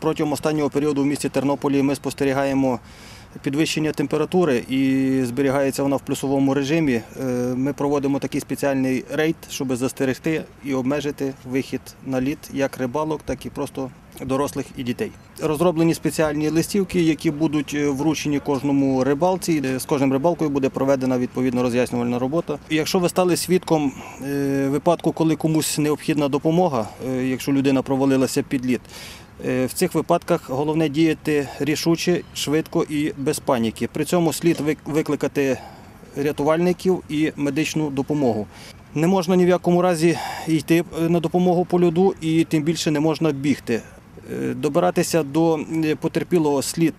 Протягом останнього періоду в місті Тернополі ми спостерігаємо підвищення температури і зберігається вона в плюсовому режимі. Е, ми проводимо такий спеціальний рейд, щоб застерегти і обмежити вихід на лід як рибалок, так і просто дорослих і дітей. Розроблені спеціальні листівки, які будуть е, вручені кожному рибалці. З кожним рибалкою буде проведена відповідно роз'яснювальна робота. Якщо ви стали свідком е, випадку, коли комусь необхідна допомога, е, якщо людина провалилася під лід, В цих випадках головне діяти рішуче, швидко і без паніки. При цьому слід викликати рятувальників і медичну допомогу. Не можна ні в якому разі йти на допомогу по льоду і тим більше не можна бігти. Е, Добиратися до е, потерпілого слід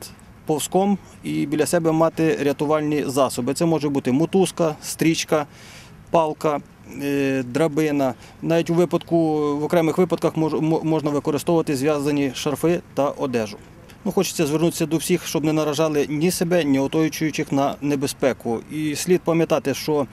повзком і біля себе мати рятувальні засоби. Це може бути мотузка, стрічка, палка, е, драбина. Навіть у випадку, в окремих випадках можна використовувати зв'язані шарфи та одежу. Ну, хочеться звернутися до всіх, щоб не наражали ні себе, ні оточуючих на небезпеку. І слід пам'ятати, що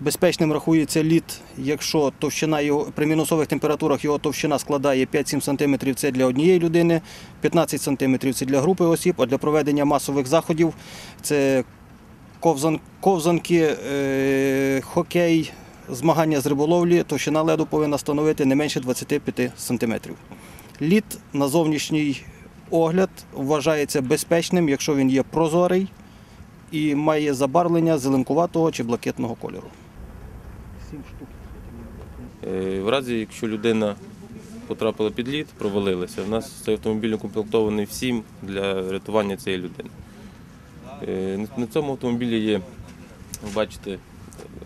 безпечним рахується лід, якщо товщина його при мінусових температурах його товщина складає 5-7 см це для однієї людини, 15 см це для групи осіб, а для проведення масових заходів це ковзан, ковзанки, е, хокей, змагання з риболовлі, товщина леду повинна становити не менше 25 см. Лід на зовнішній огляд вважається безпечним, якщо він є прозорий і має забарвлення зеленкуватого чи блакитного кольору. Е, В разі, якщо людина потрапила під лід, провалилася, у нас цей автомобіль укомплектований всім для рятування цієї людини. Е, На цьому автомобілі є, бачите,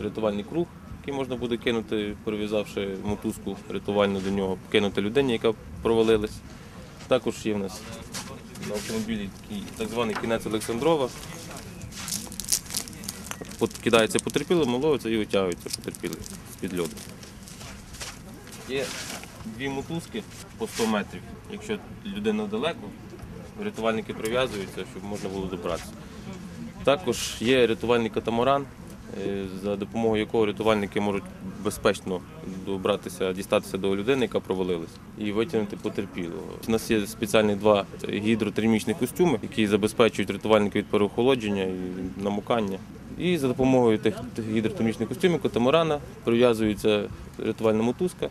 рятувальний круг, який можна буде кинути, прив'язавши мотузку рятувальну до нього, кинути людині, яка провалилась. Також є в нас на автомобілі такий так званий кінець Олександрова. Кидається потерпілим, ловиться і витягується потерпілий з-під льоду. Є дві мотузки по 100 метрів. Якщо людина далеко, рятувальники прив'язуються, щоб можна було добратися. Також є рятувальний катамаран, е, за допомогою якого рятувальники можуть безпечно добратися, дістатися до людини, яка провалилась, і витягнути потерпілого. У нас є спеціальні два гідротермічні костюми, які забезпечують рятувальники від переохолодження і намокання. І за допомогою тих, гідротермічних костюмів катамарана прив'язується рятувальна мотузка,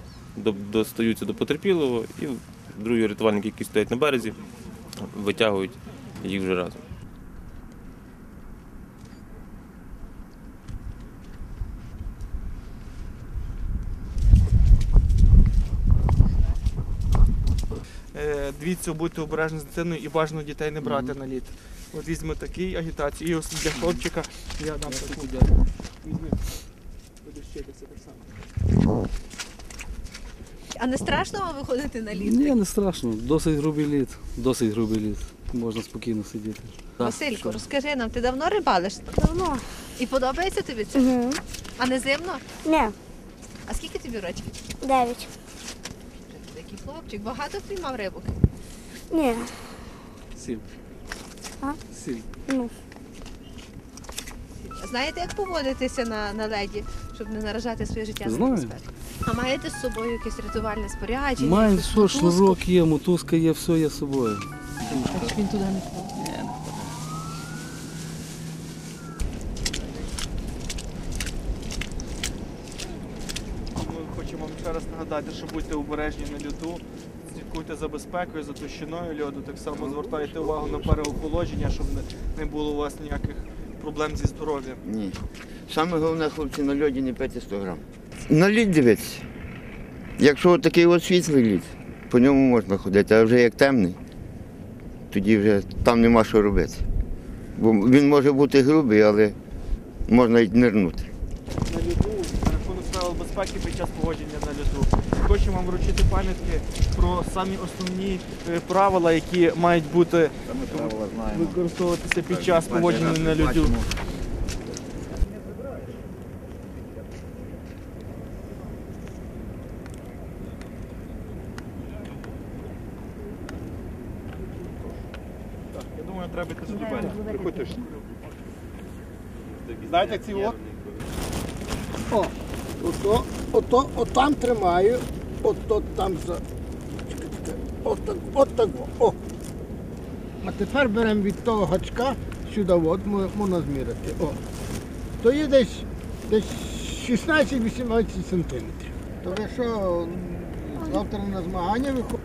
достаються до потерпілого, і другі рятувальники, які стоять на березі, витягують їх вже разом. Дивіться, будьте обережні з дитиною і бажано дітей не брати на лід. От візьми такий агітацію, і ось для хлопчика я дам таку. Візьми. Будеш вчитися так само. А не страшно вам виходити на лід? Ні, не страшно. Досить грубий лід. Досить грубий лід. Можна спокійно сидіти. Василько, розкажи нам, ти давно рибалиш? Давно. І подобається тобі це? Угу. А не зимно? Не, А скільки тобі років? дев'ять. Хлопчик, багато впіймав рибок. Ні. Сім. А? Сім. Ну. Знаєте, як поводитися на, на леді, щоб не наражати своє життя на безпеку? А маєте з собою якесь рятувальне спорядження? Маємо що, все, мотузку? шнурок є, мотузка є, все є з собою. Так він туди не нагадати, що будьте обережні на льоду, слідкуйте за безпекою, за товщиною льоду. Так само звертайте увагу на переохолодження, щоб не, не було у вас ніяких проблем зі здоров'ям. Ні. Саме головне, хлопці, на льоді не пити 100 грам. На лід дивитися. Якщо такий от світлий лід, по ньому можна ходити, а вже як темний, тоді вже там нема що робити. Бо він може бути грубий, але можна й нирнути. На льоду, на рахунок правил безпеки під час поводження на льоду. Хочемо вам вручити пам'ятки про самі основні е, правила, які мають бути використовуватися під час поводження на льоду. Так, я думаю, треба йти до. Приходьте. Знаєте ці от? О, ото, ото, отам тримаю, ото там за. Чекай, чекай. Так. О. А тепер беремо від того гачка сюди, от, можна змірити. О. То є десь, десь 16-18 сантиметрів. Тому що, завтра на змагання виходите?